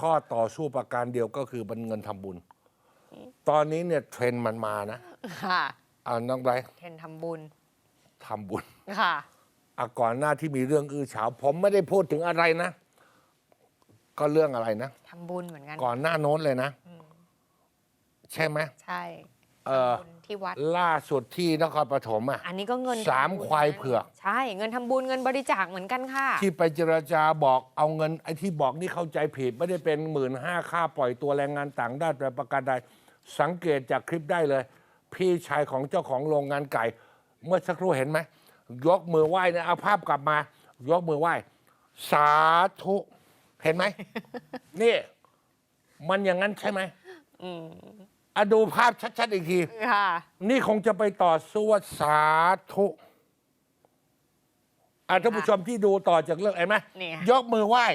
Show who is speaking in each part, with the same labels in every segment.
Speaker 1: ข้อต่อสู้ประการเดียวก็คือบันเงินทำบุญ ตอนนี้เนี่ยเทรนด์มันมานะ
Speaker 2: ค่ะ
Speaker 1: อ่าน้องไร
Speaker 2: เทรนทำบุญ
Speaker 1: ทำบุญ
Speaker 2: ค่ะ
Speaker 1: อะก่อนหน้าที่มีเรื่องอื้อฉาวผมไม่ได้พูดถึงอะไรนะ ก็เรื่องอะไรนะ
Speaker 2: ทำบุญเหมือนกัน
Speaker 1: ก่อนหน้าโน้นเลยนะ ใช่ไหม
Speaker 2: ใช่
Speaker 1: เออ
Speaker 2: ทำบุญที่วัด
Speaker 1: ล่าสุดที่นครปฐมอะ
Speaker 2: อันนี้ก็เงิน
Speaker 1: สาม
Speaker 2: ทำบุญ
Speaker 1: ควายเผือก
Speaker 2: ใช่ เงินทำบุญเงินบริจาคเหมือนกันค่ะ
Speaker 1: ที่ไปเจรจาบอกเอาเงินไอ้ที่บอกนี่เข้าใจผิด ไม่ได้เป็นหมื่นห้าค่าปล่อยตัวแรงงานต่างด้าวแต่ประการใดสังเกตจากคลิปได้เลย พี่ชายของเจ้าของโรงงานไก่ เมื่อสักครู่เห็นไหม ยกมือไหว้นะเอาภาพกลับมา ยกมือไหว้ สาธุเห็นไหม นี่ มันอย่างนั้นใช่ไหม อะดูภาพชัด ๆ อีกที
Speaker 2: ค่ะ
Speaker 1: นี่คงจะไปต่อสู้ว่าสาธุอะท่านผู้ชมที่ดูต่อจากเรื่องเห็นไหม
Speaker 2: นี่ค่ะ
Speaker 1: ยกมือไหว้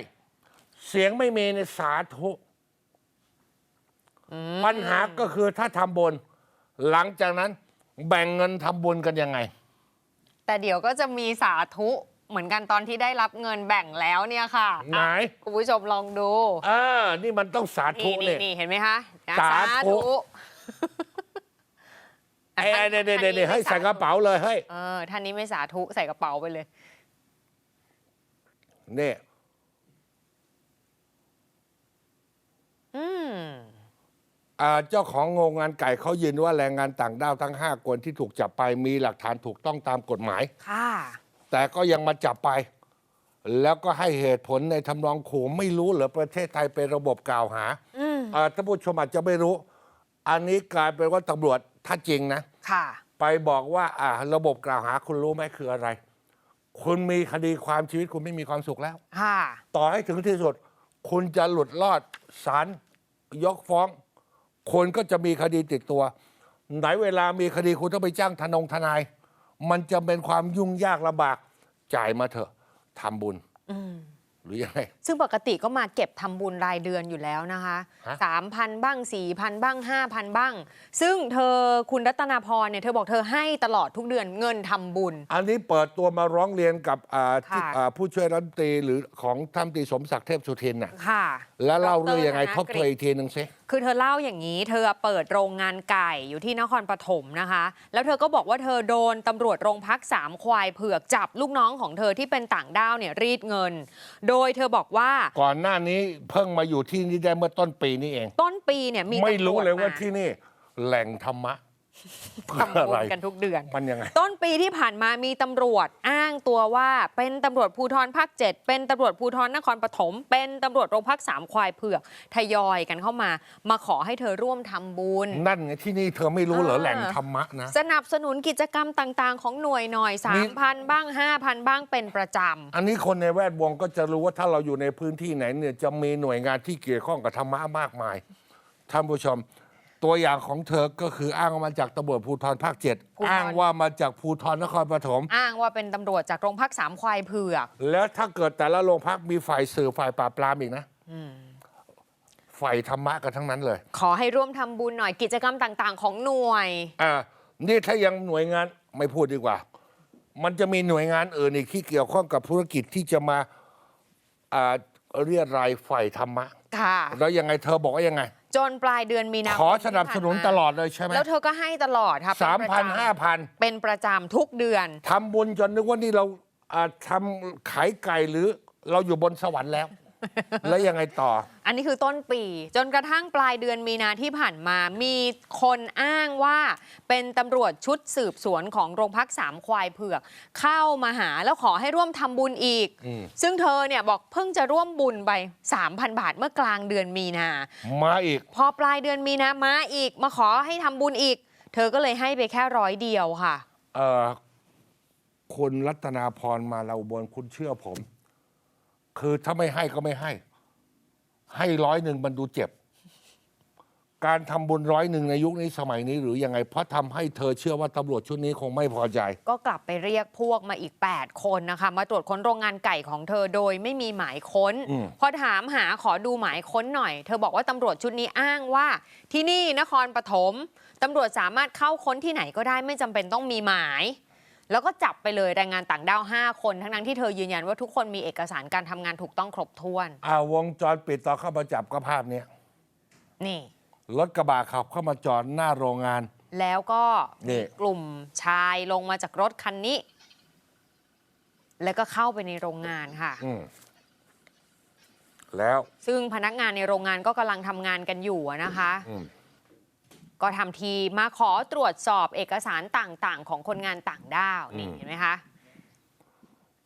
Speaker 1: เสียงไม่มีในสาธุ ปัญหาก็คือถ้าทำบุญ หลังจากนั้น แบ่งเงินทำบุญกันยังไง
Speaker 2: แต่เดี๋ยวก็จะมีสาธุเหมือนกันตอนที่ได้รับเงินแบ่งแล้วเนี่ยค่ะ
Speaker 1: ไหน
Speaker 2: อะคุณผู้ชมลองดู
Speaker 1: เออ นี่มันต้องสาธุ
Speaker 2: นี่นี่
Speaker 1: เนี่ย
Speaker 2: นี่เห็นไหมคะนะ
Speaker 1: สาธุ
Speaker 2: อะ
Speaker 1: ไอ้ไอ้
Speaker 2: ท่าน
Speaker 1: เดี๋ยวเดี๋ยวเดี๋ยวให้
Speaker 2: ท่านนี้
Speaker 1: ใส่กระเป๋าเลยเฮ้ย
Speaker 2: เออท่านนี้ไม่สาธุใส่กระเป๋าไปเลย
Speaker 1: นี่
Speaker 2: อืม
Speaker 1: อ่าเจ้าของโรงงานไก่เขายืนว่าแรงงานต่างด้าวทั้ง 5 คนที่ถูกจับไปมีหลักฐานถูกต้องตามกฎหมาย
Speaker 2: ค่ะ
Speaker 1: แต่ก็ยังมาจับไป แล้วก็ให้เหตุผลในทำนองขู่ไม่รู้เหรือประเทศไทยเป็นระบบกล่าวหา
Speaker 2: อืม
Speaker 1: อ่าท่านผู้ชมอาจจะไม่รู้ อันนี้กลายเป็นว่าตำรวจถ้าจริงนะ
Speaker 2: ค่ะ
Speaker 1: ไปบอกว่าอ่าระบบกล่าวหาคุณรู้ไหมคืออะไร คุณมีคดีความชีวิตคุณไม่มีความสุขแล้ว
Speaker 2: ค่ะ
Speaker 1: ต่อให้ถึงที่สุด คุณจะหลุดรอดศาลยกฟ้อง คนก็จะมีคดีติดตัว ไหนเวลามีคดีคุณต้องไปจ้างทนงทนาย มันจะเป็นความยุ่งยากลำบากจ่ายมาเถอะทำบุญ
Speaker 2: อืม
Speaker 1: หรือยังไง
Speaker 2: ซึ่งปกติก็มาเก็บทำบุญรายเดือนอยู่แล้วนะคะ
Speaker 1: ฮะ
Speaker 2: สามพันบ้างสี่พันบ้างห้าพันบ้าง ซึ่งเธอคุณรัตนาพรเนี่ยเธอบอกเธอให้ตลอดทุกเดือนเงินทำบุญ
Speaker 1: อันนี้เปิดตัวมาร้องเรียนกับอ่าที่
Speaker 2: ค่ะ
Speaker 1: อ่าผู้ช่วยรัฐมนตรีหรือของท่านรัฐมนตรีสมศักดิ์เทพสุทินน่ะ
Speaker 2: ค่ะ
Speaker 1: แล้วเล่าเรื่องยังไง
Speaker 2: ดร
Speaker 1: ทบทวนอีกทีหนึ่งสิ
Speaker 2: คือเธอเล่าอย่างนี้ เธอเปิดโรงงานไก่อยู่ที่นครปฐมนะคะ แล้วเธอก็บอกว่าเธอโดนตำรวจโรงพักสามควายเผือกจับลูกน้องของเธอที่เป็นต่างด้าวเนี่ยรีดเงินโดยเธอบอกว่า
Speaker 1: ก่อนหน้านี้เพิ่งมาอยู่ที่นี่ได้เมื่อต้นปีนี้เอง
Speaker 2: ต้นปีเนี่ยมี
Speaker 1: ไม่รู้เลยว่า
Speaker 2: ตำจ
Speaker 1: ที่นี่แหล่งธรรมะ
Speaker 2: ทำบุญกันทุกเดือน
Speaker 1: มันยังไง
Speaker 2: ต้นปีที่ผ่านมามีตำรวจอ้างตัวว่าเป็นตำรวจภูธรภาคเจ็ดเป็นตำรวจภูธรนครปฐมเป็นตำรวจโรงพักสามควายเผือกทยอยกันเข้ามา มาขอให้เธอร่วมทำบุญ
Speaker 1: นั่นไงที่นี่เธอไม่รู้เหรอ
Speaker 2: อ่า
Speaker 1: แหล่งธรรมะนะ
Speaker 2: สนับสนุนกิจกรรมต่างๆ ของหน่วยหน่อย
Speaker 1: มี
Speaker 2: 3,000 บ้าง 5,000 บ้างเป็นประจ
Speaker 1: อันนี้คนในแวดวงก็จะรู้ว่าถ้าเราอยู่ในพื้นที่ไหนเนี่ยจะมีหน่วยงานที่เกี่ยวข้องกับธรรมะมากมายท่านผู้ชม ตัวอย่างของเธอก็คืออ้างว่ามาจากตำรวจภูธรภาคเจ็ดอ้างว่ามาจากภูธรนครปฐมำ
Speaker 2: อ้างว่าเป็นตำรวจจากโรงพักสามควายเผือก
Speaker 1: แล้วถ้าเกิดแต่ละโรงพักมีฝ่ายสื่อฝ่ายปราบปรามอีกนะฝ่ายธรรมะกันทั้งนั้นเลย
Speaker 2: ขอให้ร่วมทำบุญหน่อยกิจกรรมต่างๆ ของหน่วย
Speaker 1: อ่านี่ถ้ายังหน่วยงานไม่พูดดีกว่า มันจะมีหน่วยงานอื่นอีกที่เกี่ยวข้องกับธุรกิจที่จะมาอ่าเรียรายฝ่ายธรรมะ
Speaker 2: ค่ะ
Speaker 1: แล้วยังไงเธอบอกว่ายังไง
Speaker 2: จนปลายเดือนมีนาคม
Speaker 1: ขอสนับสนุน
Speaker 2: ที่ผ่ามา
Speaker 1: ตลอดเลยใช่ไหม
Speaker 2: แล้วเธอก็ให้ตลอดค่ะ
Speaker 1: สาม
Speaker 2: เป็
Speaker 1: พัน
Speaker 2: ประจำ
Speaker 1: ห้าพัน
Speaker 2: เป็นประจำทุกเดือน
Speaker 1: ทำบุญจนนึกว่านี่เราอ่าทำขายไก่หรือเราอยู่บนสวรรค์แล้ว แล้วยังไงต่อ
Speaker 2: อันนี้คือต้นปี จนกระทั่งปลายเดือนมีนาที่ผ่านมา มีคนอ้างว่าเป็นตำรวจชุดสืบสวนของโรงพักสามควายเผือก เข้ามาหาแล้วขอให้ร่วมทำบุญอีก
Speaker 1: อืม
Speaker 2: ซึ่งเธอเนี่ยบอกเพิ่งจะร่วมบุญไป 3,000 บาทเมื่อกลางเดือนมีนา
Speaker 1: มาอีก
Speaker 2: พอปลายเดือนมีนามาอีก มาขอให้ทำบุญอีก เธอก็เลยให้ไปแค่ร้อยเดียวค่ะ
Speaker 1: เอ่อคุณรัตนาพรมาเราบนคุณเชื่อผม คือถ้าไม่ให้ก็ไม่ให้ ให้ร้อยหนึ่งมันดูเจ็บ การทำบุญร้อยหนึ่งในยุคนี้สมัยนี้หรือยังไง เพราะทำให้เธอเชื่อว่าตำรวจชุดนี้คงไม่พอใจ
Speaker 2: ก็กลับไปเรียกพวกมาอีก 8 คนนะคะ มาตรวจค้นโรงงานไก่ของเธอโดยไม่มีหมายค้น
Speaker 1: อืม
Speaker 2: พอถามหาขอดูหมายค้นหน่อย เธอบอกว่าตำรวจชุดนี้อ้างว่า ที่นี่นครปฐมตำรวจสามารถเข้าค้นที่ไหนก็ได้ไม่จำเป็นต้องมีหมาย แล้วก็จับไปเลยแรงงานต่างด้าว 5 คน ทั้งนั้นที่เธอยืนยันว่าทุกคนมีเอกสารการทำงานถูกต้องครบถ้วน
Speaker 1: อ่าวงจรปิดต่อนเข้ามาจับก็ภาพเนี้ย
Speaker 2: นี่
Speaker 1: รถกระบะขับเข้ามาจอดหน้าโรงงาน
Speaker 2: แล้วก็
Speaker 1: นี่
Speaker 2: มีกลุ่มชายลงมาจากรถคันนี้ แล้วก็เข้าไปในโรงงานค่ะ
Speaker 1: อืมแล้ว
Speaker 2: ซึ่งพนักงานในโรงงานก็กำลังทำงานกันอยู่อะนะคะ
Speaker 1: อืม
Speaker 2: ก็ทำทีมาขอตรวจสอบเอกสารต่างๆ ของคนงานต่างด้าวนี่
Speaker 1: อืม
Speaker 2: เห็นไหมคะ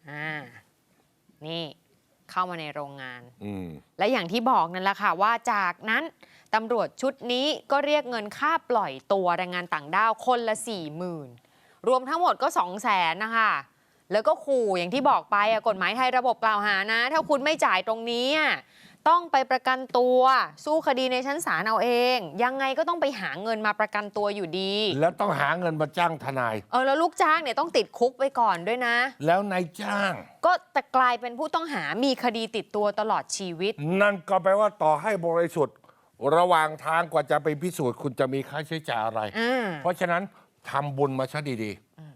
Speaker 2: อ่านี่เข้ามาในโรงงาน
Speaker 1: อืม
Speaker 2: และอย่างที่บอกนั่นแหละค่ะว่าจากนั้นตำรวจชุดนี้ก็เรียกเงินค่าปล่อยตัวแรงงานต่างด้าวคนละ4ี่หมื่นรวมทั้งหมดก็2 0 0แสนนะคะ แล้วก็ขู่อย่างที่บอกไปอะกฎหมายไทยระบบกล่าวหานะ ถ้าคุณไม่จ่ายตรงนี้อะ ต้องไปประกันตัว สู้คดีในชั้นศาลเอาเอง ยังไงก็ต้องไปหาเงินมาประกันตัวอยู่ดี
Speaker 1: แล้วต้องหาเงินมาจ้างทนาย
Speaker 2: เออแล้วลูกจ้างเนี่ยต้องติดคุกไปก่อนด้วยนะ
Speaker 1: แล้วนายจ้าง
Speaker 2: ก็แต่กลายเป็นผู้ต้องหามีคดีติดตัวตลอดชีวิต
Speaker 1: นั่นก็แปลว่าต่อให้บริสุทธิ์ ระหว่างทางกว่าจะไปพิสูจน์คุณจะมีค่าใช้จ่ายอะไร
Speaker 2: อ่า
Speaker 1: เพราะฉะนั้นทำบุญมาซะดีๆ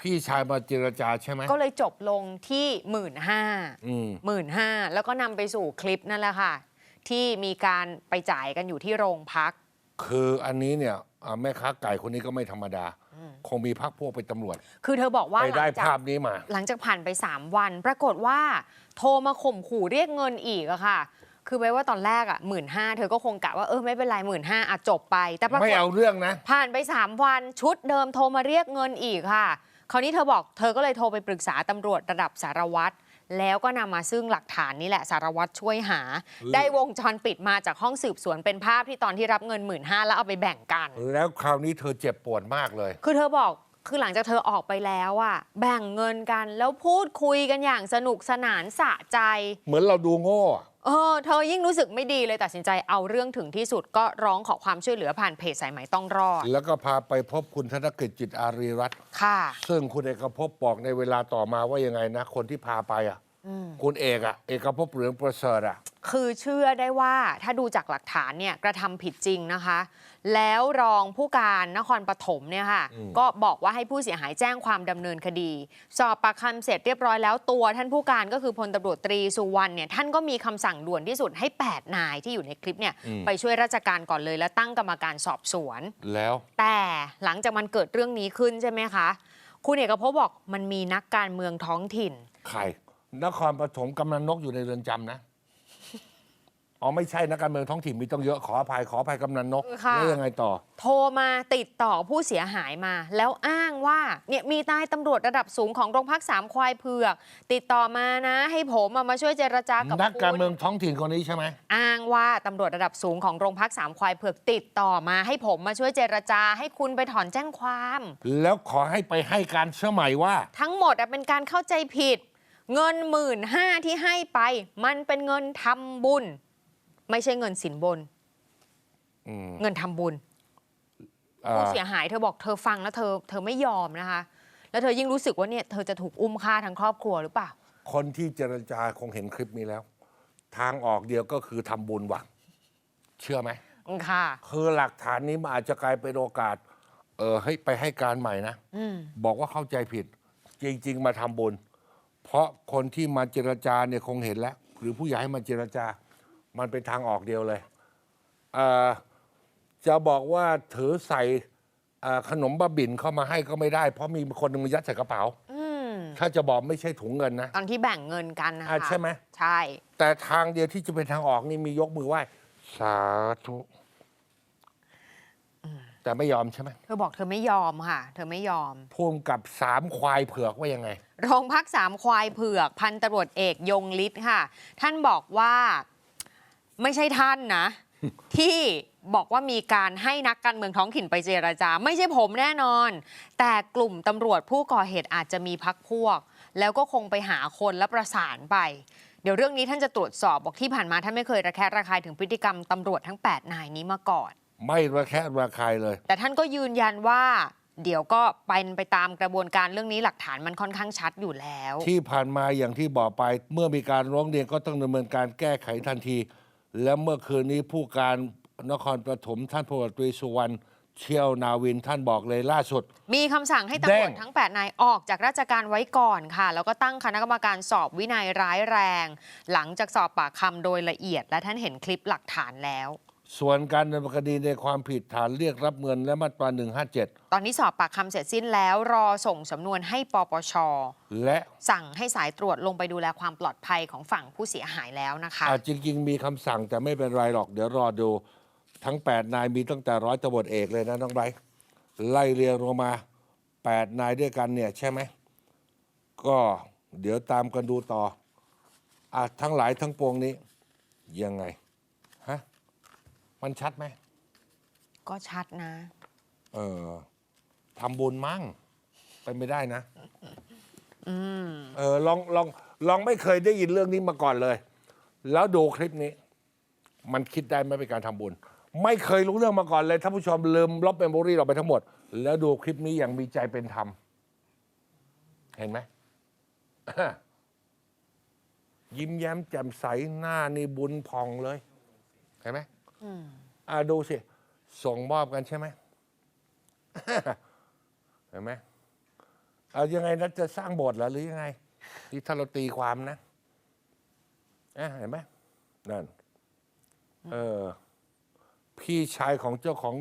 Speaker 1: พี่ชายมาเจรจาใช่ไหม
Speaker 2: ก็เลยจบลงที่หมื่นห้า
Speaker 1: อืม
Speaker 2: หมื่นห้าแล้วก็นำไปสู่คลิปนั่นแหละค่ะ ที่มีการไปจ่ายกันอยู่ที่โรงพัก
Speaker 1: คืออันนี้เนี่ยอ่าแม่ค้าไก่คนนี้ก็ไม่ธรรมดา คงมีพักพวกเป็นตำรวจ
Speaker 2: คือเธอบอกว่า
Speaker 1: ไป
Speaker 2: หลั
Speaker 1: ได้
Speaker 2: งจาก
Speaker 1: ภาพนี้มา
Speaker 2: หลังจากผ่านไป 3 วัน ปรากฏว่า โทรมาข่มขู่เรียกเงินอีกอะค่ะ คือไว้ว่าตอนแรกอะหมื่นห้าเธอก็คงกะว่าเออไม่เป็นไรหมื่นห้าอะจบไป แต่ปราก
Speaker 1: ไม่
Speaker 2: ฏ
Speaker 1: เอาเรื่องนะ
Speaker 2: ผ่านไป 3 วันชุดเดิมโทรมาเรียกเงินอีกค่ะ คราวนี้เธอบอกเธอก็เลยโทรไปปรึกษาตำรวจระดับสารวัตรแล้วก็นำมาซึ่งหลักฐานนี่แหละสารวัตรช่วยหา ได้วงจรปิดมาจากห้องสืบสวนเป็นภาพที่ตอนที่รับเงินหมื่นห้าแล้วเอาไปแบ่งกัน
Speaker 1: แล้วคราวนี้เธอเจ็บปวดมากเลย
Speaker 2: คือเธอบอก คือหลังจากเธอออกไปแล้วอะแบ่งเงินกันแล้วพูดคุยกันอย่างสนุกสนานสะใจ
Speaker 1: เหมือนเราดูโง่อะ
Speaker 2: เออเธอยิ่งรู้สึกไม่ดีเลยตัดสินใจเอาเรื่องถึงที่สุดก็ร้องขอความช่วยเหลือผ่านเพจสายไหมต้องรอด
Speaker 1: แล้วก็พาไปพบคุณธนกฤษจิตอารีรัตน์
Speaker 2: ค่ะ
Speaker 1: ซึ่งคุณเอกภพบอกในเวลาต่อมาว่ายังไงนะ คนที่พาไปอะ คุณเอกอะเอกภพเหลืองประเสริฐอะ
Speaker 2: คือเชื่อได้ว่าถ้าดูจากหลักฐานเนี่ยกระทำผิดจริงนะคะ แล้วรองผู้การนครปฐมเนี่ยค่ะ ก็บอกว่าให้ผู้เสียหายแจ้งความดำเนินคดี สอบปากคำเสร็จเรียบร้อยแล้วตัวท่านผู้การก็คือพลตำรวจตรีสุวรรณเนี่ยท่านก็มีคำสั่งด่วนที่สุดให้ 8 นายที่อยู่ในคลิปเนี่ย
Speaker 1: อืม
Speaker 2: ไปช่วยราชการก่อนเลยและตั้งกรรมการสอบสวน
Speaker 1: แล้ว
Speaker 2: แต่หลังจากมันเกิดเรื่องนี้ขึ้นใช่ไหมคะ คุณเอกภพบอกมันมีนักการเมืองท้องถิ่น
Speaker 1: ใคร นครปฐมกำนันนกอยู่ในเรือนจำนะ อ๋อไม่ใช่นักการเมืองท้องถิ่นมีต้องเยอะขออภัยขออภัยกำนันนก
Speaker 2: ค่ะ
Speaker 1: แล้วยังไงต่อ
Speaker 2: โทรมาติดต่อผู้เสียหายมา แล้วอ้างว่าเนี่ยมีนายตำรวจระดับสูงของโรงพักสามควายเผือก ติดต่อมานะ ให้ผมอะมาช่วยเจรจากับ
Speaker 1: นักการ
Speaker 2: คุณ
Speaker 1: เมืองท้องถิ่นคนนี้ใช่ไหม
Speaker 2: อ้างว่าตำรวจระดับสูงของโรงพักสามควายเผือกติดต่อมา ให้ผมมาช่วยเจรจาให้คุณไปถอนแจ้งความ
Speaker 1: แล้วขอให้ไปให้การเชื่อใหม่ว่า
Speaker 2: ทั้งหมดอะเป็นการเข้าใจผิด เงินหมื่นห้าที่ให้ไป มันเป็นเงินทำบุญ ไม่ใช่เงินสินบน
Speaker 1: อืม
Speaker 2: เงินทำบุญ
Speaker 1: อ่า
Speaker 2: ผู้เสียหายเธอบอกเธอฟังแล้วเธอเธอไม่ยอมนะคะ แล้วเธอยิ่งรู้สึกว่าเนี่ยเธอจะถูกอุ้มฆ่าทั้งครอบครัวหรือเปล่า
Speaker 1: คนที่เจรจาคงเห็นคลิปนี้แล้ว ทางออกเดียวก็คือทำบุญว่ะเชื่อไหม
Speaker 2: ค่ะ
Speaker 1: คือหลักฐานนี้มันอาจจะกลายเป็นโอกาส เออให้ไปให้การใหม่นะ
Speaker 2: อืม
Speaker 1: บอกว่าเข้าใจผิด จริง ๆ มาทำบุญ เพราะคนที่มาเจรจาเนี่ยคงเห็นแล้ว หรือผู้ใหญ่ให้มาเจรจา มันเป็นทางออกเดียวเลยเอ่อจะบอกว่าถือใส่เอ่อขนมบ้าบิ่นเข้ามาให้ก็ไม่ได้ เพราะมีคนหนึงมายัดใส่กระเป๋า
Speaker 2: อืม
Speaker 1: ถ้าจะบอกไม่ใช่ถุงเงินนะ
Speaker 2: ตอนที่แบ่งเงินกันนะ
Speaker 1: อะ
Speaker 2: คะ
Speaker 1: ใช่ไหม
Speaker 2: ใช่
Speaker 1: แต่ทางเดียวที่จะเป็นทางออกนี่มียกมือไหว้สาธุแต่ไม่ยอมใช่ไหม
Speaker 2: เธอบอกเธอไม่ยอมค่ะ เธอไม่ยอม
Speaker 1: พุ่มกับสามควายเผือกว่ายังไง
Speaker 2: โรงพักสามควายเผือก พันตำรวจเอกยงฤทธิ์ค่ะ ท่านบอกว่าไม่ใช่ท่านนะ ที่บอกว่ามีการให้นักการเมืองท้องถิ่นไปเจรจา ไม่ใช่ผมแน่นอน แต่กลุ่มตำรวจผู้ก่อเหตุอาจจะมีพักพวก แล้วก็คงไปหาคนและประสานไป เดี๋ยวเรื่องนี้ท่านจะตรวจสอบบอกที่ผ่านมาท่านไม่เคยระแคะระคายถึงพฤติกรรมตำรวจทั้ง 8 นายนี้มาก่อน
Speaker 1: ไม่ระแคะระคายเลย
Speaker 2: แต่ท่านก็ยืนยันว่า เดี๋ยวก็เป็นไปตามกระบวนการเรื่องนี้หลักฐานมันค่อนข้างชัดอยู่แล้ว
Speaker 1: ที่ผ่านมาอย่างที่บอกไป เมื่อมีการร้องเรียนก็ต้องดำเนินการแก้ไขทันที และเมื่อคืนนี้ผู้การนครปฐมท่านพลตรีสุวรรณเชี่ยวนาวินท่านบอกเลยล่าสุด
Speaker 2: มีคำสั่งให้ตำรวจ
Speaker 1: แจ้ง
Speaker 2: ทั้ง 8 นายออกจากราชการไว้ก่อนค่ะ แล้วก็ตั้งคณะกรรมการสอบวินัยร้ายแรง หลังจากสอบปากคำโดยละเอียด และท่านเห็นคลิปหลักฐานแล้ว
Speaker 1: ส่วนการดำเนินคดีในความผิดฐานเรียกรับเงินและมาตรา 157
Speaker 2: ตอนนี้สอบปากคำเสร็จสิ้นแล้วรอส่งสำนวนให้ปปช
Speaker 1: และ
Speaker 2: สั่งให้สายตรวจลงไปดูแลความปลอดภัยของฝั่งผู้เสียหายแล้วนะคะ
Speaker 1: อะจริง ๆ มีคำสั่งแต่ไม่เป็นไรหรอกเดี๋ยวรอดูทั้ง 8 นายมีตั้งแต่ร้อยตำรวจเอกเลยนะน้องไบร์ทไล่เรียงลงมา 8 นายด้วยกันเนี่ยใช่ไหม ก็เดี๋ยวตามกันดูต่ออะทั้งหลายทั้งปวงนี้ยังไงฮะ มันชัดไหม
Speaker 2: ก็ชัดนะ
Speaker 1: เออทำบุญมั่งเป็นไม่ได้นะ
Speaker 2: อืม
Speaker 1: เออลองลองลองไม่เคยได้ยินเรื่องนี้มาก่อนเลย แล้วดูคลิปนี้ มันคิดได้ไหมเป็นการทำบุญ ไม่เคยรู้เรื่องมาก่อนเลยท่านผู้ชมลืมลบเมมโมรี่เราไปทั้งหมด แล้วดูคลิปนี้อย่างมีใจเป็นธรรม เห็นไหม ยิ้มแย้มแจ่มใสหน้านี่บุญพองเลย เห็นไหม
Speaker 2: อืม
Speaker 1: อ่าดูสิ ส่งมอบกันใช่ไหมเห็นไหมเอายังไงนะจะสร้างโบสถ์เหรอหรือยังไงที่ถ้าเราตีความนะเอ๊ะเห็นไหมนั่นเออ พี่ชายของเจ้าของ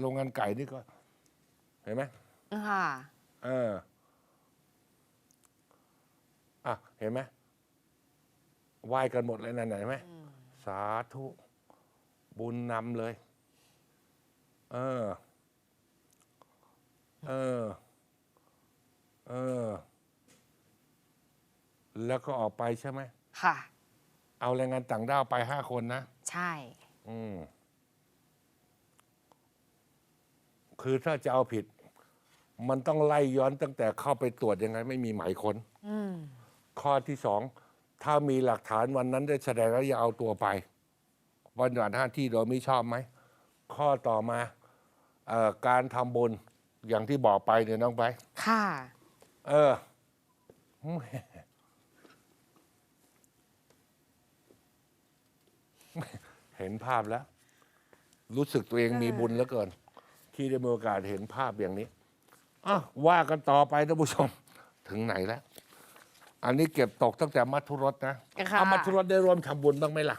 Speaker 1: โรงงานไก่นี่ก็ เห็นไหม
Speaker 2: ค่ะ
Speaker 1: เอออะเห็นไหมไหว้กันหมดเลยนั่นเห็นไหมสาธุ บุญนำเลย เออ เออ เออ แล้วก็ออกไปใช่ไหม
Speaker 2: ค่ะ
Speaker 1: เอาแรงงานต่างด้าวไปห้าคนนะ
Speaker 2: ใช่
Speaker 1: อืม คือถ้าจะเอาผิด มันต้องไล่ย้อนตั้งแต่เข้าไปตรวจยังไง ไม่มีหมายค้น
Speaker 2: อืม
Speaker 1: ข้อที่สอง ถ้ามีหลักฐานวันนั้นได้แสดงแล้วอย่าเอาตัวไป วันหย่อนหน้าที่โดยไม่ชอบไหม ข้อต่อมาเอ่อการทำบุญอย่างที่บอกไปเนี่ยน้องไป
Speaker 2: ค่ะ
Speaker 1: เออเห็นภาพแล้ว รู้สึกตัวเองมีบุญเหลือเกิน ที่ได้มีโอกาสเห็นภาพอย่างนี้อะว่ากันต่อไปท่านผู้ชม ถึงไหนแล้ว อันนี้เก็บตกตั้งแต่มัทุรสนะ
Speaker 2: ค่ะ
Speaker 1: เอามัทุรสได้ร่วมทำบุญบ้างไหมล่ะ